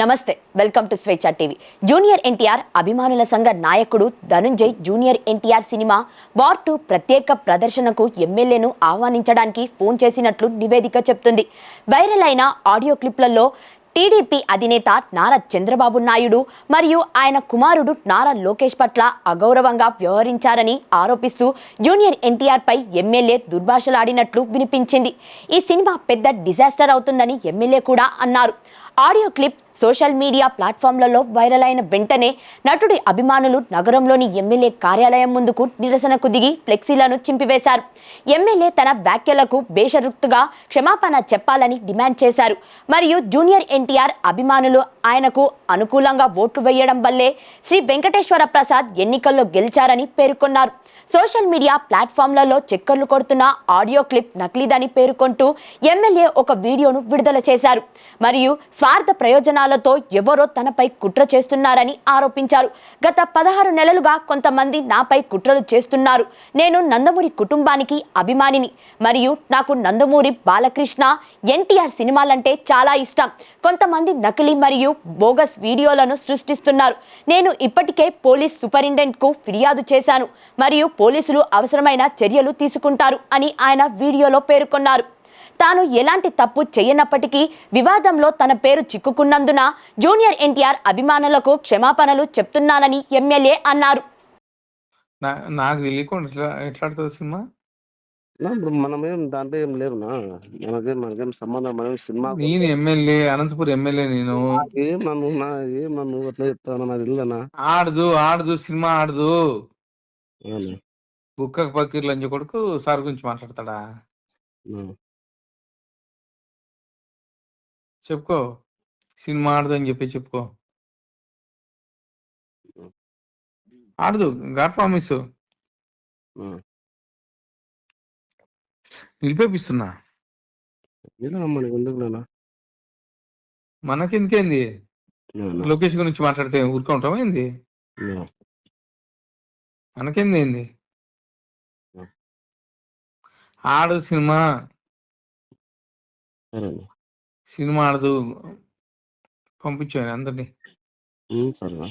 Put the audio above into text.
నమస్తే welcome to Swecha TV. Junior NTR అభిమానుల సంఘ నాయకుడు Dhananjay junior NTR cinema war two ప్రత్యేక ప్రదర్శనకు ఎమ్మెల్యేను ఆహ్వానించడానికి ఫోన్ చేసినట్లు నివేదిక చెప్తుంది. వైరల్ అయిన ఆడియో క్లిప్లలో టీడీపీ అధినేత నారా చంద్రబాబు నాయుడు మరియు ఆయన కుమారుడు నారా లోకేష్ పట్ల అగౌరవంగా వ్యవహరించారని ఆరోపిస్తూ జూనియర్ ఎన్టీఆర్ పై ఎమ్మెల్యే దుర్భాషలాడినట్లు వినిపించింది. ఈ సినిమా పెద్ద డిజాస్టర్ అవుతుందని ఎమ్మెల్యే కూడా అన్నారు. ఆడియో క్లిప్ సోషల్ మీడియా ప్లాట్ఫామ్లలో వైరల్ అయిన వెంటనే నటుడి అభిమానులు నగరంలోని ఎమ్మెల్యే కార్యాలయం ముందుకు నిరసనకు దిగి ఫ్లెక్సీలను చింపివేశారు. ఎమ్మెల్యే తన వ్యాఖ్యలకు బేషరుక్తుగా క్షమాపణ చెప్పాలని డిమాండ్ చేశారు. మరియు జూనియర్ ఎన్టీఆర్ అభిమానులు ఆయనకు అనుకూలంగా ఓట్లు వేయడం వల్లే శ్రీ వెంకటేశ్వర ప్రసాద్ ఎన్నికల్లో గెలిచారని పేర్కొన్నారు. సోషల్ మీడియా ప్లాట్ఫామ్లలో చక్కర్లు కొడుతున్న ఆడియో క్లిప్ నకిలీదని పేర్కొంటూ ఎమ్మెల్యే ఒక వీడియోను విడుదల చేశారు. మరియు స్వార్థ ప్రయోజనాలు కారణాలతో ఎవరో తనపై కుట్ర చేస్తున్నారని ఆరోపించారు. గత పదహారు నెలలుగా కొంతమంది నాపై కుట్రలు చేస్తున్నారు. నేను నందమూరి కుటుంబానికి అభిమానిని. మరియు నాకు నందమూరి బాలకృష్ణ ఎన్టీఆర్ సినిమాలంటే చాలా ఇష్టం. కొంతమంది నకిలీ మరియు బోగస్ వీడియోలను సృష్టిస్తున్నారు. నేను ఇప్పటికే పోలీస్ సూపరింటెండెంట్కు ఫిర్యాదు చేశాను. మరియు పోలీసులు అవసరమైన చర్యలు తీసుకుంటారు అని ఆయన వీడియోలో పేర్కొన్నారు. తాను ఎలాంటి తప్పు చేయనప్పటికీ వివాదంలో తన పేరు చిక్కుకున్నందున జూనియర్ ఎన్టీఆర్ అభిమానులకు క్షమాపణలు చెప్తున్నానని ఎమ్మెల్యే అన్నారు. నాకు తెలియకుండా ఎట్లా సినిమా? నా ఇప్పుడు మనమేం దాంట్లో ఏం లేవునా మనకేం మనకేం సంబంధం మనం సినిమా నేను ఎమ్మెల్యే అనంతపురం ఎమ్మెల్యే నేను. ఏం నన్ను నా ఏం నన్ను అట్లా చెప్తాను నాకు తెలియదనా ఆడదు ఆడదు సినిమా ఆడదు? బుక్క పకీర్ లంచ కొడుకు సార్ గురించి మాట్లాడతాడా? చెప్పుకో. సినిమా ఆడదు అని చెప్పి చెప్పుకో. ఆడదు. God promise. నిలిపేపిస్తున్నా? మనకెందుకేంది నాన్న, లోకేష్ గురించి మాట్లాడితే ఊరుకుంటాం ఏంది. మనకేంది ఏంది. ఆడు సినిమా. సినిమా ఆడదు పంపించాను అందరినీ. ఉమ్, సరేనా